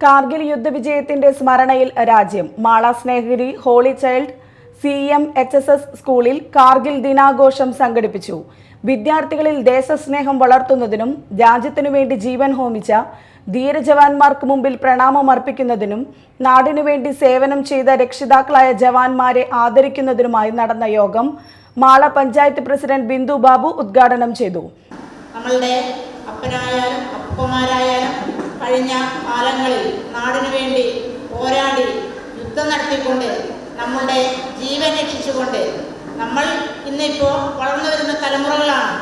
കാർഗിൽ യുദ്ധവിജയത്തിന്റെ സ്മരണയിൽ രാജ്യം. Mala Snehagiri holy child C M H S S സ്കൂളിൽ കാർഗിൽ ദിനാഘോഷം സംഘടിപ്പിച്ചു. വിദ്യാർത്ഥികളിൽ ദേശസ്നേഹം വളർത്തുന്നതിനും രാജ്യത്തിനു വേണ്ടി ജീവൻ ഹോമിച്ച ധീരജവാന്മാർക്ക് മുമ്പിൽ പ്രണാമമർപ്പിക്കുന്നതിനും നാടിനു വേണ്ടി സേവനം ചെയ്ത രക്ഷിതാക്കളായ ജവാന്മാരെ ആദരിക്കുന്നതിനുമായി നടന്ന യോഗം മാള പഞ്ചായത്ത് പ്രസിഡന്റ് ബിന്ദു ബാബു ഉദ്ഘാടനം ചെയ്തു. നമ്മളുടെ അപ്പനായാലും കഴിഞ്ഞ കാലങ്ങളിൽ നാടിനു വേണ്ടി പോരാടി യുദ്ധം നടത്തിക്കൊണ്ട് നമ്മളുടെ ജീവൻ രക്ഷിച്ചുകൊണ്ട് നമ്മൾ ഇന്നിപ്പോൾ വളർന്നു വരുന്ന തലമുറകളാണ്.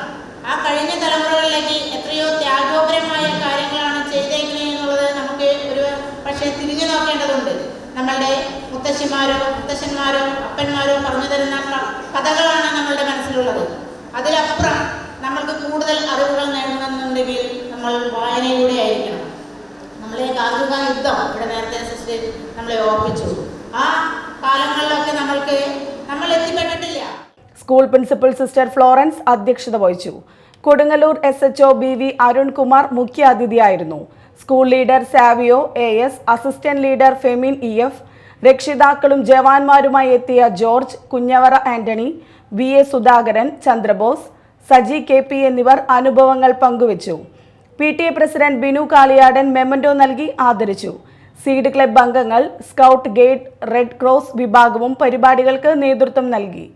ആ കഴിഞ്ഞ തലമുറകളിലേക്ക് എത്രയോ ത്യാഗോപരമായ കാര്യങ്ങളാണ് ചെയ്തേക്കുന്നത് എന്നുള്ളത് നമുക്ക് ഒരു പക്ഷേ തിരിഞ്ഞു നോക്കേണ്ടതുണ്ട്. നമ്മളുടെ മുത്തശ്ശിമാരോ മുത്തശ്ശന്മാരോ അപ്പന്മാരോ പറഞ്ഞു തരുന്ന കഥകളാണ് നമ്മളുടെ മനസ്സിലുള്ളത്. അതിലപ്പുറം നമ്മൾക്ക് കൂടുതൽ അറിവുകൾ നേടണമെന്നുണ്ടെങ്കിൽ നമ്മൾ വായനയിലൂടെ ആയിരിക്കണം. നമ്മളെ കാർഷിക യുദ്ധം. ഇവിടെ നേരത്തെ സിസ്റ്റർ നമ്മളെ ഓർപ്പിച്ചു. ആ കാലങ്ങളിലൊക്കെ നമ്മൾക്ക് നമ്മൾ എത്തിപ്പെട്ടിട്ടില്ല. സ്കൂൾ പ്രിൻസിപ്പൽ സിസ്റ്റർ ഫ്ലോറൻസ് അധ്യക്ഷത വഹിച്ചു. Kodungallur S H O B V Arunkumar മുഖ്യാതിഥിയായിരുന്നു. School leader Savio A S assistant leader Femin E F രക്ഷിതാക്കളും ജവാന്മാരുമായി എത്തിയ George Kunjavara Antony V A Sudhakaran Chandrabose Saji K P എന്നിവർ അനുഭവങ്ങൾ പങ്കുവച്ചു. P T A president Binu Kaliyadan memento നൽകി ആദരിച്ചു. Seed club അംഗങ്ങൾ scout guide red cross വിഭാഗവും പരിപാടികൾക്ക് നേതൃത്വം നൽകി.